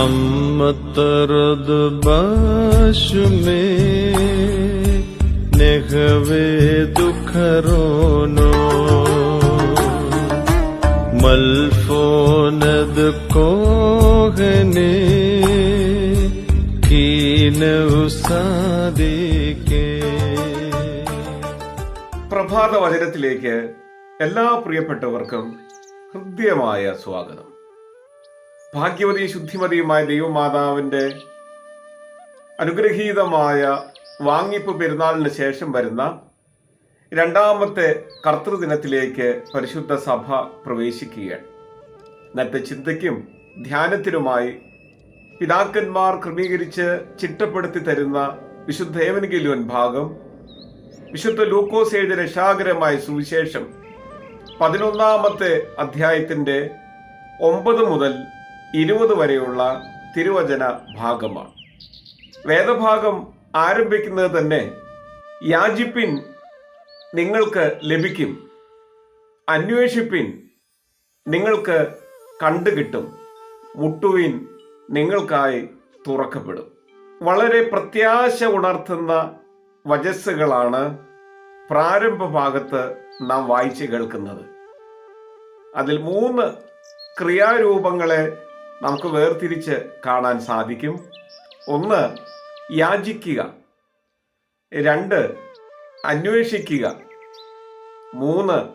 അമ്മ തറത് ബാശുമേ നെഹവേ ദുഃഖറോനോ മൽഫോനത് കോഹനെ പ്രഭാത വചനത്തിലേക്ക് എല്ലാ പ്രിയപ്പെട്ടവർക്കും ഹൃദ്യമായ സ്വാഗതം. ഭാഗ്യവതി ശുദ്ധിമതിയുമായ ദൈവമാതാവിന്റെ അനുഗ്രഹീതമായ വാങ്ങിപ്പ് പെരുന്നാളിന് ശേഷം വരുന്ന രണ്ടാമത്തെ കർത്തൃദിനത്തിലേക്ക് പരിശുദ്ധ സഭ പ്രവേശിക്കുക ഇന്നത്തെ ചിന്തയ്ക്കും ധ്യാനത്തിനുമായി പിതാക്കന്മാർ ക്രമീകരിച്ച് ചിട്ടപ്പെടുത്തി തരുന്ന വിശുദ്ധ ഏവൻഗേലുവൻ ഭാഗം വിശുദ്ധ ലൂക്കോസ് എഴുതിയ രക്ഷാകരമായ സുവിശേഷം പതിനൊന്നാമത്തെ അധ്യായത്തിന്റെ ഒമ്പത് മുതൽ ഇരുപത് വരെയുള്ള തിരുവചന ഭാഗമാണ്. വേദഭാഗം ആരംഭിക്കുന്നത് തന്നെ യാചിപ്പിൻ നിങ്ങൾക്ക് ലഭിക്കും അന്വേഷിപ്പിൻ നിങ്ങൾക്ക് കണ്ടുകിട്ടും മുട്ടുവിൻ നിങ്ങൾക്കായി തുറക്കപ്പെടും. വളരെ പ്രത്യാശ ഉണർത്തുന്ന വചസ്സുകളാണ് പ്രാരംഭ ഭാഗത്ത് നാം വായിച്ചു കേൾക്കുന്നത്. അതിൽ മൂന്ന് ക്രിയാരൂപങ്ങളെ നമുക്ക് വേർതിരിച്ച് കാണാൻ സാധിക്കും. ഒന്ന് യാചിക്കുക. രണ്ട് അന്വേഷിക്കുക. മൂന്ന്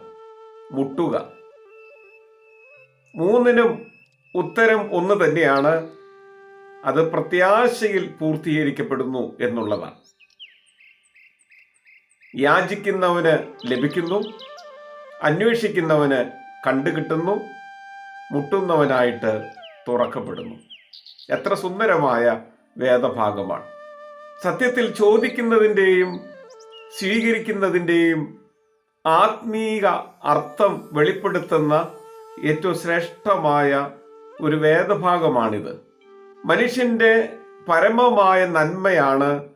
മുട്ടുക. മൂന്നിനും ഉത്തരം ഒന്ന് തന്നെയാണ്. അത് പ്രത്യാശയിൽ പൂർത്തീകരിക്കപ്പെടുന്നു എന്നുള്ളതാണ്. യാചിക്കുന്നവന് ലഭിക്കുന്നു അന്വേഷിക്കുന്നവന് കണ്ടുകിട്ടുന്നു മുട്ടുന്നവനായിട്ട് തുറക്കപ്പെടുന്നു. എത്ര സുന്ദരമായ വേദഭാഗമാണ്. സത്യത്തിൽ ചോദിക്കുന്നതിന്റെയും സ്വീകരിക്കുന്നതിന്റെയും ആത്മീക അർത്ഥം വെളിപ്പെടുത്തുന്ന ഏറ്റവും ശ്രേഷ്ഠമായ ഒരു വേദഭാഗമാണിത്. മനുഷ്യന്റെ പരമമായ നന്മയാണ്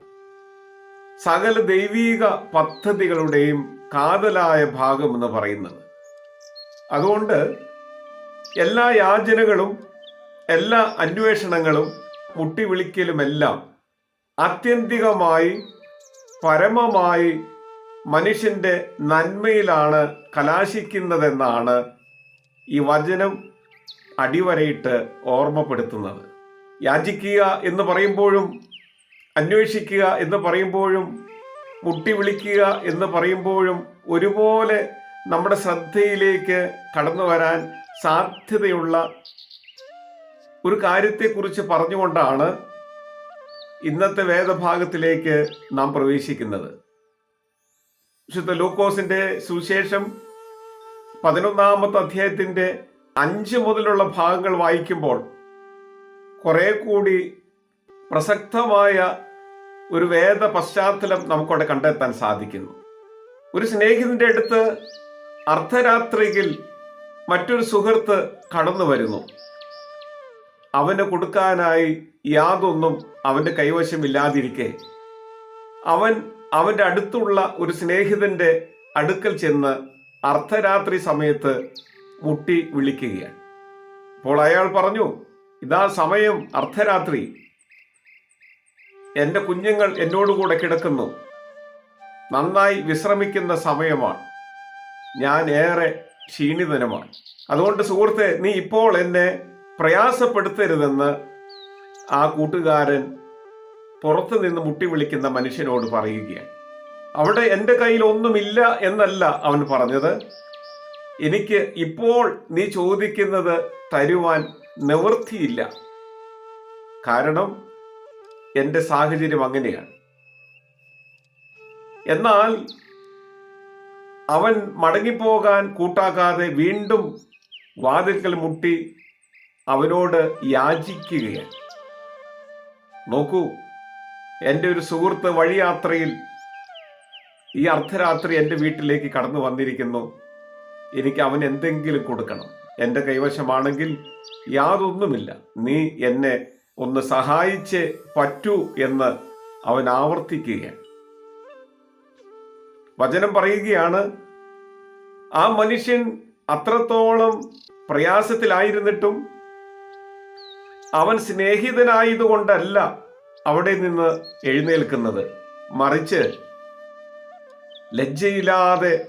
സകല ദൈവീക പദ്ധതികളുടെയും കാതലായ ഭാഗം എന്ന് പറയുന്നത്. അതുകൊണ്ട് എല്ലാ യാചനകളും എല്ലാ അന്വേഷണങ്ങളും മുട്ടി വിളിക്കലുമെല്ലാം ആത്യന്തികമായി പരമമായി മനുഷ്യന്റെ നന്മയിലാണ് കലാശിക്കുന്നതെന്നാണ് ഈ വചനം അടിവരയിട്ട് ഓർമ്മപ്പെടുത്തുന്നത്. യാചിക്കുക എന്ന് പറയുമ്പോഴും അന്വേഷിക്കുക എന്ന് പറയുമ്പോഴും മുട്ടി വിളിക്കുക എന്ന് പറയുമ്പോഴും ഒരുപോലെ നമ്മുടെ ശ്രദ്ധയിലേക്ക് കടന്നു വരാൻ സാധ്യതയുള്ള ഒരു കാര്യത്തെക്കുറിച്ച് പറഞ്ഞുകൊണ്ടാണ് ഇന്നത്തെ വേദഭാഗത്തിലേക്ക് നാം പ്രവേശിക്കുന്നത്. വിശുദ്ധ ലൂക്കോസിന്റെ സുവിശേഷം പതിനൊന്നാമത്തെ അധ്യായത്തിന്റെ അഞ്ച് മുതലുള്ള ഭാഗങ്ങൾ വായിക്കുമ്പോൾ കുറെ കൂടി പ്രസക്തമായ ഒരു വേദ പശ്ചാത്തലം നമുക്കവിടെ കണ്ടെത്താൻ സാധിക്കുന്നു. ഒരു സ്നേഹിതന്റെ അടുത്ത് അർദ്ധരാത്രിയിൽ മറ്റൊരു സുഹൃത്ത് കടന്നു വരുന്നു അവന് കൊടുക്കാനായി യാതൊന്നും അവന്റെ കൈവശമില്ലാതിരിക്കെ. അവൻ അവന്റെ അടുത്തുള്ള ഒരു സ്നേഹിതന്റെ അടുക്കൽ ചെന്ന് അർദ്ധരാത്രി സമയത്ത് മുട്ടി വിളിക്കുകയാണ്. അപ്പോൾ അയാൾ പറഞ്ഞു ഇതാ സമയം അർദ്ധരാത്രി. എന്റെ കുഞ്ഞുങ്ങൾ എന്നോടുകൂടെ കിടക്കുന്നു. നന്നായി വിശ്രമിക്കുന്ന സമയമാണ്. ഞാൻ ഏറെ ക്ഷീണിതനുമാണ്. അതുകൊണ്ട് സുഹൃത്തെ നീ ഇപ്പോൾ എന്നെ പ്രയാസപ്പെടുത്തരുതെന്ന് ആ കൂട്ടുകാരൻ പുറത്തു നിന്ന് മുട്ടി വിളിക്കുന്ന മനുഷ്യനോട് പറയുകയാണ്. അവിടെ എന്റെ കയ്യിൽ ഒന്നുമില്ല എന്നല്ല അവൻ പറഞ്ഞത്. എനിക്ക് ഇപ്പോൾ നീ ചോദിക്കുന്നത് തരുവാൻ നിവൃത്തിയില്ല. കാരണം എന്റെ സാഹചര്യം അങ്ങനെയാണ്. എന്നാൽ അവൻ മടങ്ങിപ്പോകാൻ കൂട്ടാക്കാതെ വീണ്ടും വാതിൽക്കൽ മുട്ടി അവനോട് യാചിക്കുകയാണ്. നോക്കൂ എന്റെ ഒരു സുഹൃത്ത് വഴിയാത്രയിൽ ഈ അർദ്ധരാത്രി എന്റെ വീട്ടിലേക്ക് കടന്നു വന്നിരിക്കുന്നു. എനിക്ക് അവൻ എന്തെങ്കിലും കൊടുക്കണം. എന്റെ കൈവശമാണെങ്കിൽ യാതൊന്നുമില്ല. നീ എന്നെ ഒന്ന് സഹായിച്ച് പറ്റൂ എന്ന് അവൻ ആവർത്തിക്കുകയാണ്. വചനം പറയുകയാണ് ആ മനുഷ്യൻ അത്രത്തോളം പ്രയാസത്തിലായിരുന്നിട്ടും അവൻ സ്നേഹിതനായതുകൊണ്ടല്ല അവിടെ നിന്ന് എഴുന്നേൽക്കുന്നത്. മറിച്ച് ലജ്ജയില്ലാതെ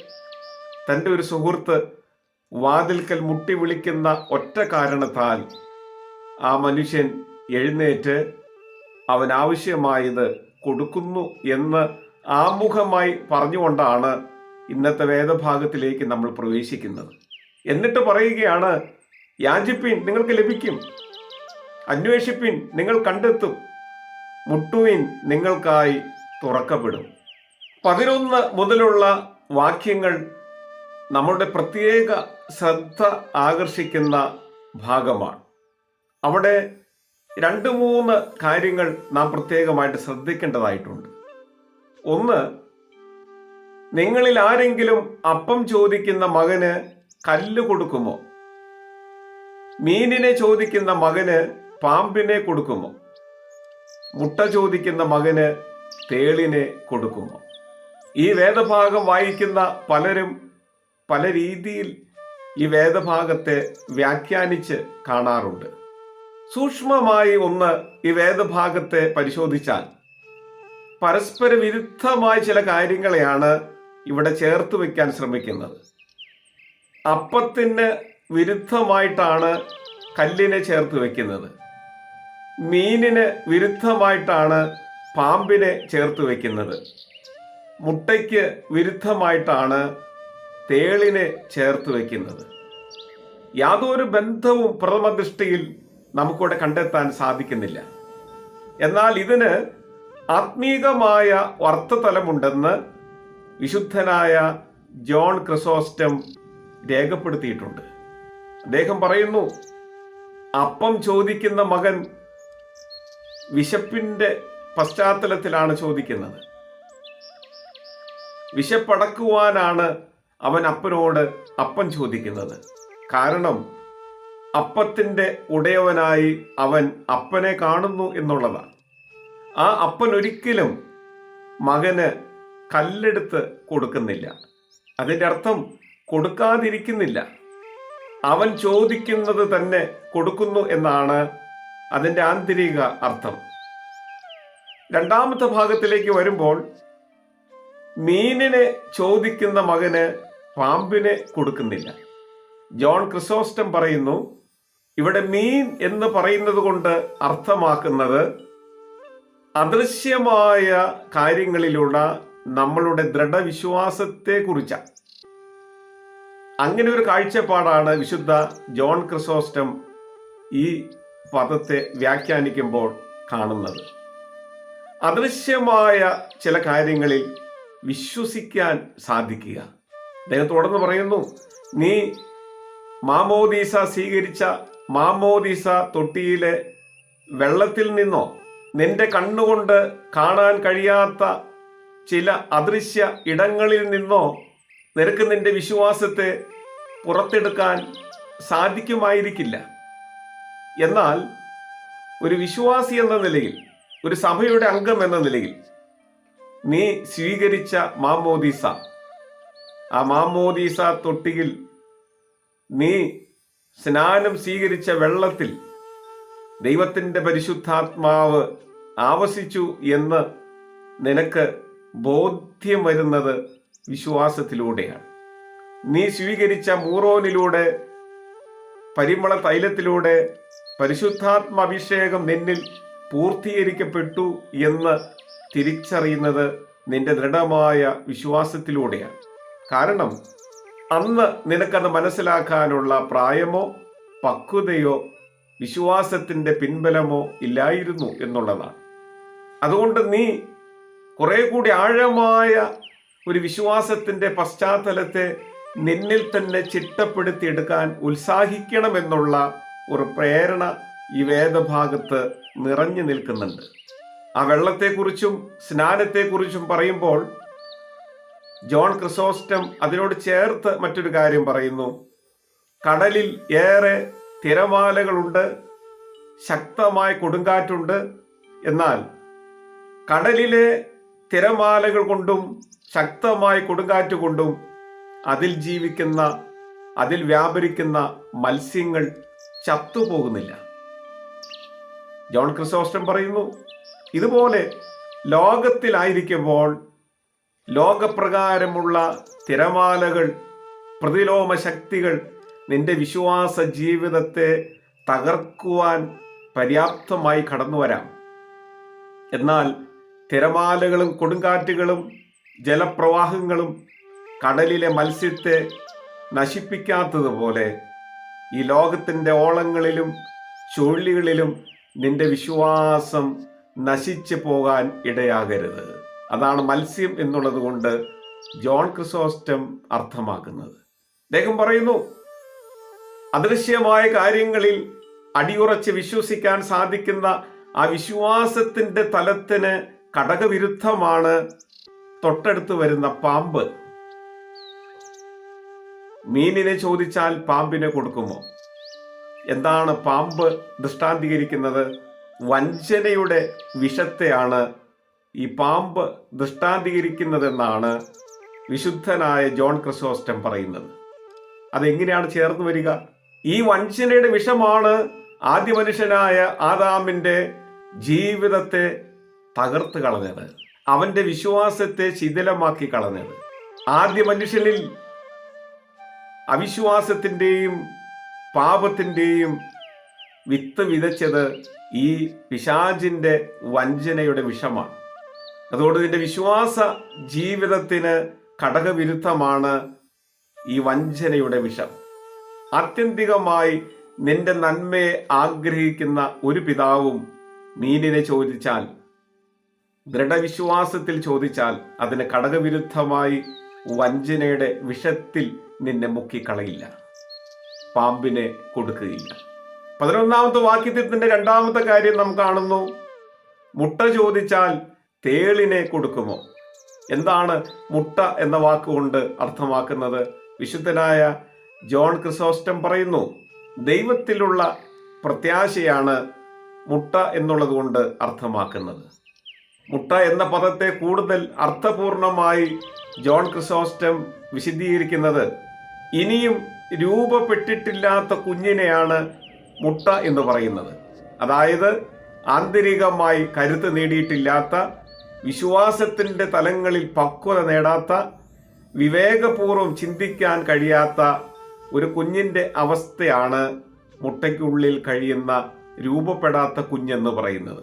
തന്റെ ഒരു സുഹൃത്ത് വാതിൽക്കൽ മുട്ടി വിളിക്കുന്ന ഒറ്റ കാരണത്താൽ ആ മനുഷ്യൻ എഴുന്നേറ്റ് അവൻ ആവശ്യമായത് കൊടുക്കുന്നു എന്ന് ആമുഖമായി പറഞ്ഞുകൊണ്ടാണ് ഇന്നത്തെ വേദഭാഗത്തിലേക്ക് നമ്മൾ പ്രവേശിക്കുന്നത്. എന്നിട്ട് പറയുകയാണ് യാചിപ്പിൻ നിങ്ങൾക്ക് ലഭിക്കും. അന്വേഷിപ്പിൻ നിങ്ങൾ കണ്ടെത്തും. മുട്ടുവിൻ നിങ്ങൾക്കായി തുറക്കപ്പെടും. പതിനൊന്ന് മുതലുള്ള വാക്യങ്ങൾ നമ്മുടെ പ്രത്യേക ശ്രദ്ധ ആകർഷിക്കുന്ന ഭാഗമാണ്. അവിടെ രണ്ട് മൂന്ന് കാര്യങ്ങൾ നാം പ്രത്യേകമായിട്ട് ശ്രദ്ധിക്കേണ്ടതായിട്ടുണ്ട്. ഒന്ന് നിങ്ങളിൽ ആരെങ്കിലും അപ്പം ചോദിക്കുന്ന മകന് കല്ല് കൊടുക്കുമോ? മീനിനെ ചോദിക്കുന്ന മകന് പാമ്പിനെ കൊടുക്കുമോ? മുട്ട ചോദിക്കുന്ന മകന് തേളിനെ കൊടുക്കുമോ? ഈ വേദഭാഗം വായിക്കുന്ന പലരും പല രീതിയിൽ ഈ വേദഭാഗത്തെ വ്യാഖ്യാനിച്ച് കാണാറുണ്ട്. സൂക്ഷ്മമായി ഒന്ന് ഈ വേദഭാഗത്തെ പരിശോധിച്ചാൽ പരസ്പര വിരുദ്ധമായ ചില കാര്യങ്ങളെയാണ് ഇവിടെ ചേർത്ത് വയ്ക്കാൻ ശ്രമിക്കുന്നത്. അപ്പത്തിന് വിരുദ്ധമായിട്ടാണ് കല്ലിനെ ചേർത്ത് വെക്കുന്നത്. മീനിന് വിരുദ്ധമായിട്ടാണ് പാമ്പിനെ ചേർത്ത് വയ്ക്കുന്നത് മുട്ടയ്ക്ക് വിരുദ്ധമായിട്ടാണ് തേളിനെ ചേർത്ത് വയ്ക്കുന്നത് യാതൊരു ബന്ധവും പ്രഥമദൃഷ്ടിയിൽ നമുക്കിവിടെ കണ്ടെത്താൻ സാധിക്കുന്നില്ല. എന്നാൽ ഇതിന് ആത്മീകമായ വർത്തതലമുണ്ടെന്ന് വിശുദ്ധനായ ജോൺ ക്രിസോസ്റ്റം രേഖപ്പെടുത്തിയിട്ടുണ്ട്. അദ്ദേഹം പറയുന്നു അപ്പം ചോദിക്കുന്ന മകൻ വിശപ്പിന്റെ പശ്ചാത്തലത്തിലാണ് ചോദിക്കുന്നത്. വിശപ്പടക്കുവാനാണ് അവൻ അപ്പനോട് അപ്പൻ ചോദിക്കുന്നത്. കാരണം അപ്പത്തിന്റെ ഉടയവനായി അവൻ അപ്പനെ കാണുന്നു എന്നുള്ളതാണ്. ആ അപ്പൻ ഒരിക്കലും മകന് കല്ലെടുത്ത് കൊടുക്കുന്നില്ല. അതിന്റെ അർത്ഥം കൊടുക്കാതിരിക്കുന്നില്ല. അവൻ ചോദിക്കുന്നത് തന്നെ കൊടുക്കുന്നു എന്നാണ് അതിന്റെ ആന്തരിക അർത്ഥം. രണ്ടാമത്തെ ഭാഗത്തിലേക്ക് വരുമ്പോൾ മീനിനെ ചോദിക്കുന്ന മകന് പാമ്പിനെ കൊടുക്കുന്നില്ല. ജോൺ ക്രിസോസ്റ്റം പറയുന്നു ഇവിടെ മീൻ എന്ന് പറയുന്നത് കൊണ്ട് അർത്ഥമാക്കുന്നത് അദൃശ്യമായ കാര്യങ്ങളിലുള്ള നമ്മളുടെ ദൃഢവിശ്വാസത്തെ കുറിച്ചാണ്. അങ്ങനെ ഒരു കാഴ്ചപ്പാടാണ് വിശുദ്ധ ജോൺ ക്രിസോസ്റ്റം ഈ പദത്തെ വ്യാഖ്യാനിക്കുമ്പോൾ കാണുന്നത്. അദൃശ്യമായ ചില കാര്യങ്ങളിൽ വിശ്വസിക്കാൻ സാധിക്കുക. അദ്ദേഹം തുടർന്ന് പറയുന്നു നീ മാമോദീസ സ്വീകരിച്ച മാമോദീസ തൊട്ടിയിലെ വെള്ളത്തിൽ നിന്നോ നിന്റെ കണ്ണുകൊണ്ട് കാണാൻ കഴിയാത്ത ചില അദൃശ്യ ഇടങ്ങളിൽ നിന്നോ നിനക്ക് നിന്റെ വിശ്വാസത്തെ പുറത്തെടുക്കാൻ സാധിക്കുമായിരിക്കില്ല. എന്നാൽ ഒരു വിശ്വാസി എന്ന നിലയിൽ ഒരു സഭയുടെ അംഗം എന്ന നിലയിൽ നീ സ്വീകരിച്ച മാമോദീസ ആ മാമോദീസ തൊട്ടിയിൽ നീ സ്നാനം സ്വീകരിച്ച വെള്ളത്തിൽ ദൈവത്തിന്റെ പരിശുദ്ധാത്മാവ് ആവസിച്ചു എന്ന് നിനക്ക് ബോധ്യം വരുന്നത് വിശ്വാസത്തിലൂടെയാണ്. നീ സ്വീകരിച്ച മൂറോനിലൂടെ പരിമള തൈലത്തിലൂടെ പരിശുദ്ധാത്മാഭിഷേകം നിന്നിൽ പൂർത്തീകരിക്കപ്പെട്ടു എന്ന് തിരിച്ചറിയുന്നത് നിന്റെ ദൃഢമായ വിശ്വാസത്തിലൂടെയാണ്. കാരണം അന്ന് നിനക്കത് മനസ്സിലാക്കാനുള്ള പ്രായമോ പക്വതയോ വിശ്വാസത്തിന്റെ പിൻബലമോ ഇല്ലായിരുന്നു എന്നുള്ളതാണ്. അതുകൊണ്ട് നീ കുറെ കൂടി ആഴമായ ഒരു വിശ്വാസത്തിന്റെ പശ്ചാത്തലത്തെ നിന്നിൽ തന്നെ ചിട്ടപ്പെടുത്തിയെടുക്കാൻ ഉത്സാഹിക്കണമെന്നുള്ള ഒരു പ്രേരണ ഈ വേദഭാഗത്ത് നിറഞ്ഞു നിൽക്കുന്നുണ്ട്. ആ വെള്ളത്തെക്കുറിച്ചും സ്നാനത്തെക്കുറിച്ചും പറയുമ്പോൾ ജോൺ ക്രിസോസ്റ്റം അതിനോട് ചേർത്ത് മറ്റൊരു കാര്യം പറയുന്നു. കടലിൽ ഏറെ തിരമാലകളുണ്ട് ശക്തമായ കൊടുങ്കാറ്റുണ്ട്. എന്നാൽ കടലിലെ തിരമാലകൾ കൊണ്ടും ശക്തമായ കൊടുങ്കാറ്റ് കൊണ്ടും അതിൽ ജീവിക്കുന്ന അതിൽ വ്യാപരിക്കുന്ന മത്സ്യങ്ങൾ ചത്തുപോകുന്നില്ല. ജോൺ ക്രിസോസ്റ്റം പറയുന്നു ഇതുപോലെ ലോകത്തിലായിരിക്കുമ്പോൾ ലോകപ്രകാരമുള്ള തിരമാലകൾ പ്രതിലോമ ശക്തികൾ നിന്റെ വിശ്വാസ ജീവിതത്തെ തകർക്കുവാൻ പര്യാപ്തമായി കടന്നു വരാം. എന്നാൽ തിരമാലകളും കൊടുങ്കാറ്റുകളും ജലപ്രവാഹങ്ങളും കടലിലെ മത്സ്യത്തെ നശിപ്പിക്കാത്തതുപോലെ ഈ ലോകത്തിന്റെ ഓളങ്ങളിലും ചുഴലികളിലും നിന്റെ വിശ്വാസം നശിച്ചു പോകാൻ ഇടയാകരുത്. അതാണ് മത്സ്യം എന്നുള്ളത് കൊണ്ട് ജോൺ ക്രിസോസ്റ്റം അർത്ഥമാക്കുന്നത്. അദ്ദേഹം പറയുന്നു അദൃശ്യമായ കാര്യങ്ങളിൽ അടിയുറച്ച് വിശ്വസിക്കാൻ സാധിക്കുന്ന ആ വിശ്വാസത്തിന്റെ തലത്തിന് ഘടകവിരുദ്ധമാണ് തൊട്ടടുത്ത് വരുന്ന പാമ്പ്. മീനിനെ ചോദിച്ചാൽ പാമ്പിനെ കൊടുക്കുമോ? എന്താണ് പാമ്പ് ദൃഷ്ടാന്തീകരിക്കുന്നത്? വഞ്ചനയുടെ വിഷത്തെയാണ് ഈ പാമ്പ് ദൃഷ്ടാന്തീകരിക്കുന്നതെന്നാണ് വിശുദ്ധനായ ജോൺ ക്രിസോസ്റ്റം പറയുന്നത്. അതെങ്ങനെയാണ് ചേർന്ന് വരിക? ഈ വഞ്ചനയുടെ വിഷമാണ് ആദ്യ മനുഷ്യനായ ആദാമിന്റെ ജീവിതത്തെ തകർത്ത് കളഞ്ഞത്. അവന്റെ വിശ്വാസത്തെ ശിഥിലമാക്കി കളഞ്ഞത്. ആദ്യ മനുഷ്യനിൽ അവിശ്വാസത്തിന്റെയും പാപത്തിന്റെയും വിത്ത് വിതച്ചത് ഈ പിശാചിന്റെ വഞ്ചനയുടെ വിഷമാണ്. അതുകൊണ്ട് നിന്റെ വിശ്വാസ ജീവിതത്തിന് ഘടകവിരുദ്ധമാണ് ഈ വഞ്ചനയുടെ വിഷം. ആത്യന്തികമായി നിന്റെ നന്മയെ ആഗ്രഹിക്കുന്ന ഒരു പിതാവും മീനിനെ ചോദിച്ചാൽ ദൃഢവിശ്വാസത്തിൽ ചോദിച്ചാൽ അതിന് ഘടകവിരുദ്ധമായി വഞ്ചനയുടെ വിഷത്തിൽ നിന്നെ മുക്കിക്കളയില്ല. പാമ്പിനെ കൊടുക്കുകയില്ല. പതിനൊന്നാമത്തെ വാക്യത്തിൽ തന്നെ രണ്ടാമത്തെ കാര്യം നാം കാണുന്നു. മുട്ട ചോദിച്ചാൽ തേളിനെ കൊടുക്കുമോ? എന്താണ് മുട്ട എന്ന വാക്കുകൊണ്ട് അർത്ഥമാക്കുന്നത്? വിശുദ്ധനായ ജോൺ ക്രിസോസ്റ്റം പറയുന്നു ദൈവത്തിലുള്ള പ്രത്യാശയാണ് മുട്ട എന്നുള്ളത് കൊണ്ട് അർത്ഥമാക്കുന്നത്. മുട്ട എന്ന പദത്തെ കൂടുതൽ അർത്ഥപൂർണമായി ജോൺ ക്രിസോസ്റ്റം വിശദീകരിക്കുന്നത് ഇനിയും രൂപപ്പെട്ടിട്ടില്ലാത്ത കുഞ്ഞിനെയാണ് മുട്ട എന്ന് പറയുന്നത്. അതായത് ആന്തരികമായി കരുത്ത് നേടിയിട്ടില്ലാത്ത വിശ്വാസത്തിന്റെ തലങ്ങളിൽ പക്വത നേടാത്ത വിവേകപൂർവം ചിന്തിക്കാൻ കഴിയാത്ത ഒരു കുഞ്ഞിന്റെ അവസ്ഥയാണ് മുട്ടയ്ക്കുള്ളിൽ കഴിയുന്ന രൂപപ്പെടാത്ത കുഞ്ഞെന്ന് പറയുന്നത്.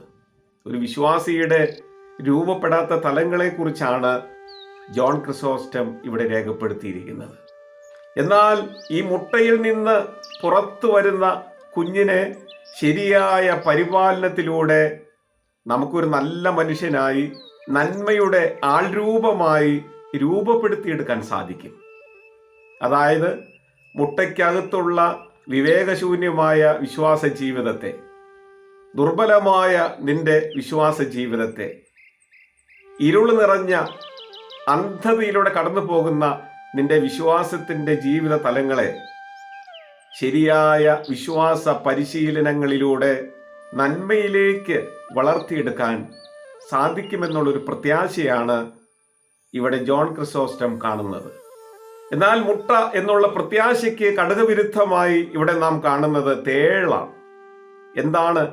ഒരു വിശ്വാസിയുടെ രൂപപ്പെടാത്ത തലങ്ങളെക്കുറിച്ചാണ് ജോൺ ക്രിസോസ്റ്റം ഇവിടെ രേഖപ്പെടുത്തിയിരിക്കുന്നത്. എന്നാൽ ഈ മുട്ടയിൽ നിന്ന് പുറത്തു വരുന്ന കുഞ്ഞിനെ ശരിയായ പരിപാലനത്തിലൂടെ നമുക്കൊരു നല്ല മനുഷ്യനായി നന്മയുടെ ആൾരൂപമായി രൂപപ്പെടുത്തിയെടുക്കാൻ സാധിക്കും. അതായത് മുട്ടയ്ക്കകത്തുള്ള വിവേകശൂന്യമായ വിശ്വാസ ജീവിതത്തെ ദുർബലമായ നിന്റെ വിശ്വാസ ജീവിതത്തെ ഇരുൾ നിറഞ്ഞ അന്ധതയിലൂടെ കടന്നു പോകുന്ന നിന്റെ വിശ്വാസത്തിന്റെ ജീവിത തലങ്ങളെ ശരിയായ വിശ്വാസ പരിശീലനങ്ങളിലൂടെ നന്മയിലേക്ക് വളർത്തിയെടുക്കാൻ സാധിക്കുമെന്നുള്ളൊരു പ്രത്യാശയാണ് ഇവിടെ ജോൺ ക്രിസോസ്റ്റം കാണുന്നത്. എന്നാൽ മുട്ട എന്നുള്ള പ്രത്യാശയ്ക്ക് ഘടകവിരുദ്ധമായി ഇവിടെ നാം കാണുന്നത് തേളാണ് എന്താണ്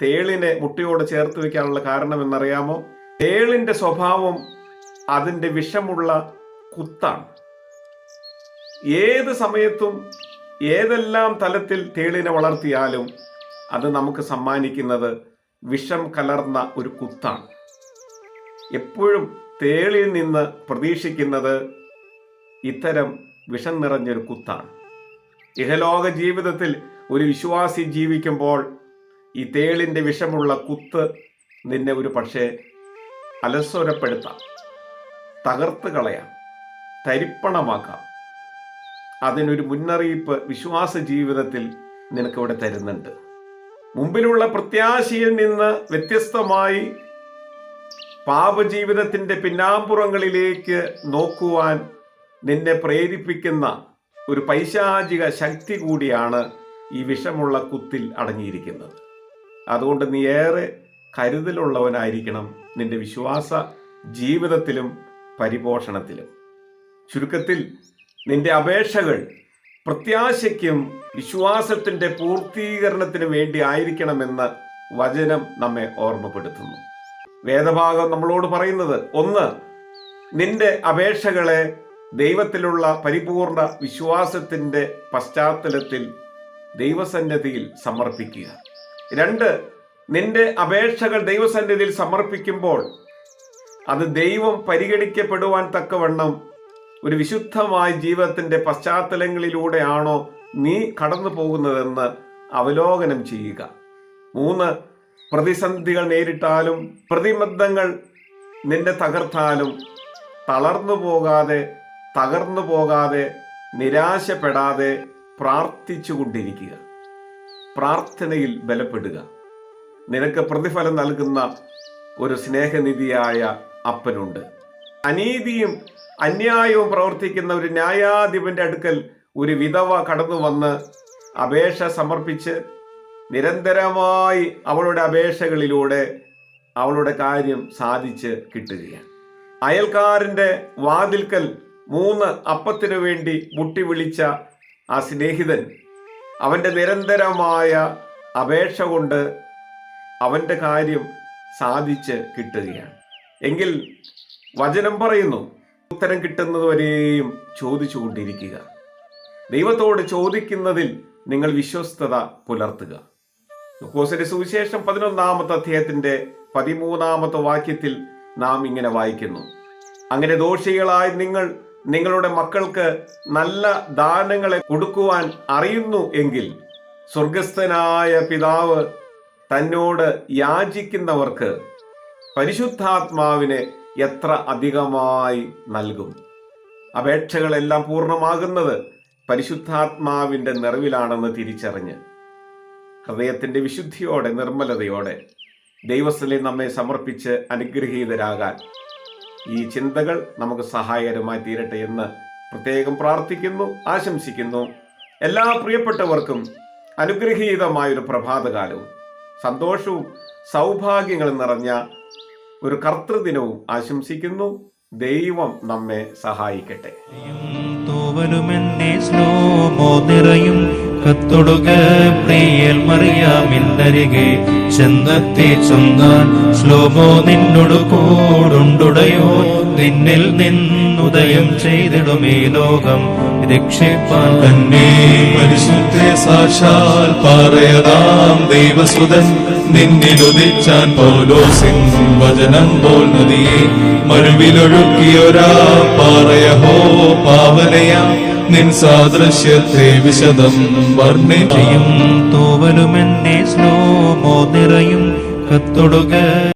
തേളിനെ മുട്ടയോട് ചേർത്ത് വയ്ക്കാനുള്ള കാരണം എന്നറിയാമോ തേളിന്റെ സ്വഭാവം അതിന്റെ വിഷമുള്ള കുത്താണ്. ഏത് സമയത്തും ഏതെല്ലാം തലത്തിൽ തേളിനെ വളർത്തിയാലും അത് നമുക്ക് സമ്മാനിക്കുന്നത് വിഷം കലർന്ന ഒരു കുത്താണ്. എപ്പോഴും തേളിൽ നിന്ന് പ്രതീക്ഷിക്കുന്നത് ഇത്തരം വിഷം നിറഞ്ഞൊരു കുത്താണ്. ഇഹലോക ജീവിതത്തിൽ ഒരു വിശ്വാസി ജീവിക്കുമ്പോൾ ഈ തേളിന്റെ വിഷമുള്ള കുത്ത് നിന്നെ ഒരു പക്ഷേ അലസ്വരപ്പെടുത്താം തകർത്ത് കളയാം തരിപ്പണമാക്കാം. അതിനൊരു മുന്നറിയിപ്പ് വിശ്വാസ ജീവിതത്തിൽ നിനക്കിവിടെ തരുന്നുണ്ട്. മുമ്പിലുള്ള പ്രത്യാശയിൽ നിന്ന് വ്യത്യസ്തമായി പാപജീവിതത്തിന്റെ പിന്നാമ്പുറങ്ങളിലേക്ക് നോക്കുവാൻ നിന്നെ പ്രേരിപ്പിക്കുന്ന ഒരു പൈശാചിക ശക്തി കൂടിയാണ് ഈ വിഷമുള്ള കുത്തിൽ അടങ്ങിയിരിക്കുന്നത്. അതുകൊണ്ട് നീ ഏറെ കരുതലുള്ളവനായിരിക്കണം നിന്റെ വിശ്വാസ ജീവിതത്തിലും പരിപോഷണത്തിലും. ചുരുക്കത്തിൽ നിന്റെ അപേക്ഷകൾ പ്രത്യാശയ്ക്കും വിശ്വാസത്തിന്റെ പൂർത്തീകരണത്തിന് വേണ്ടി ആയിരിക്കണമെന്ന് വചനം നമ്മെ ഓർമ്മപ്പെടുത്തുന്നു. വേദഭാഗം നമ്മളോട് പറയുന്നത് ഒന്ന് നിന്റെ അപേക്ഷകളെ ദൈവത്തിലുള്ള പരിപൂർണ വിശ്വാസത്തിന്റെ പശ്ചാത്തലത്തിൽ ദൈവസന്നിധിയിൽ സമർപ്പിക്കുക. രണ്ട് നിന്റെ അപേക്ഷകൾ ദൈവസന്നിധിയിൽ സമർപ്പിക്കുമ്പോൾ അത് ദൈവം പരിഗണിക്കപ്പെടുവാൻ തക്കവണ്ണം ഒരു വിശുദ്ധമായ ജീവിതത്തിന്റെ പശ്ചാത്തലങ്ങളിലൂടെയാണോ നീ കടന്നു പോകുന്നതെന്ന് അവലോകനം ചെയ്യുക. മൂന്ന് പ്രതിസന്ധികൾ നേരിട്ടാലും പ്രതിബന്ധങ്ങൾ നിന്നെ തകർത്താലും തളർന്നു പോകാതെ തകർന്നു പോകാതെ നിരാശപ്പെടാതെ പ്രാർത്ഥിച്ചുകൊണ്ടിരിക്കുക പ്രാർത്ഥനയിൽ ബലപ്പെടുക. നിനക്ക് പ്രതിഫലം നൽകുന്ന ഒരു സ്നേഹനിധിയായ അപ്പനുണ്ട്. അനീതിയും അന്യായവും പ്രവർത്തിക്കുന്ന ഒരു ന്യായാധിപന്റെ അടുക്കൽ ഒരു വിധവ കടന്നു വന്ന് അപേക്ഷ സമർപ്പിച്ച് നിരന്തരമായി അവളുടെ അപേക്ഷകളിലൂടെ അവളുടെ കാര്യം സാധിച്ച് കിട്ടുകയാണ്. അയൽക്കാരന്റെ വാതിൽക്കൽ മൂന്ന് അപ്പത്തിനു വേണ്ടി മുട്ടി വിളിച്ച ആ സ്നേഹിതൻ അവന്റെ നിരന്തരമായ അപേക്ഷ കൊണ്ട് അവന്റെ കാര്യം സാധിച്ച് കിട്ടുകയാണ്. എങ്കിൽ വചനം പറയുന്നു. ഉത്തരം കിട്ടുന്നതുവരെയും ചോദിച്ചുകൊണ്ടിരിക്കുക. ദൈവത്തോട് ചോദിക്കുന്നതിൽ നിങ്ങൾ വിശ്വസ്തത പുലർത്തുക. ലൂക്കോസിന്റെ സുവിശേഷം പതിനൊന്നാമത്തെ അധ്യായത്തിന്റെ പതിമൂന്നാമത്തെ വാക്യത്തിൽ നാം ഇങ്ങനെ വായിക്കുന്നു. അങ്ങനെ ദോഷികളായ നിങ്ങൾ നിങ്ങളുടെ മക്കൾക്ക് നല്ല ദാനങ്ങളെ കൊടുക്കുവാൻ അറിയുന്നു എങ്കിൽ സ്വർഗസ്ഥനായ പിതാവ് തന്നോട് യാചിക്കുന്നവർക്ക് പരിശുദ്ധാത്മാവിനെ എത്ര അധികമായി നൽകും? അപേക്ഷകളെല്ലാം പൂർണമാകുന്നത് പരിശുദ്ധാത്മാവിന്റെ നിറവിലാണെന്ന് തിരിച്ചറിഞ്ഞ് ഹൃദയത്തിന്റെ വിശുദ്ധിയോടെ നിർമ്മലതയോടെ ദൈവസ്ഥലെ നമ്മെ സമർപ്പിച്ച് അനുഗ്രഹീതരാകാൻ ഈ ചിന്തകൾ നമുക്ക് സഹായകരമായി തീരട്ടെ എന്ന് പ്രത്യേകം പ്രാർത്ഥിക്കുന്നു ആശംസിക്കുന്നു. എല്ലാ പ്രിയപ്പെട്ടവർക്കും അനുഗ്രഹീതമായൊരു പ്രഭാതകാലവും. സന്തോഷവും സൗഭാഗ്യങ്ങളും നിറഞ്ഞ ഒരു കർത്തൃദിനവും ആശംസിക്കുന്നു. ദൈവം നമ്മെ സഹായിക്കട്ടെ. തൂവലുമെന്നെ സ്നോമോ നിറയും. കത്തൊടുക പ്രിയൽ മറിയാമിന്നരികെ ചെന്നത്തെ ചൊന്നാൻ ശ്ലോമോ നിന്നോട് കൂടുണ്ടുടയോ. നിന്നിൽ നിന്നുദയം ചെയ്തിടും ചെയ്തിടുമേ ലോകം. രക്ഷിപ്പാൻ തന്നെ പരിശുദ്ധ സാക്ഷാൽ പാറയതാം ദൈവസുതൻ നിന്നിലുദിച്ചാൻ പൗലോസിൻ വചനം പോൽ നദിയെ. മരുവിലൊഴുക്കിയൊരാ പറയഹോ പാവനയാ. നിൻ സാദൃശ്യത്തെ വിശദം വർണിക്കും തൂവലുമെന്നെ സ്ലോമോ നിറയും. കത്തൊടുക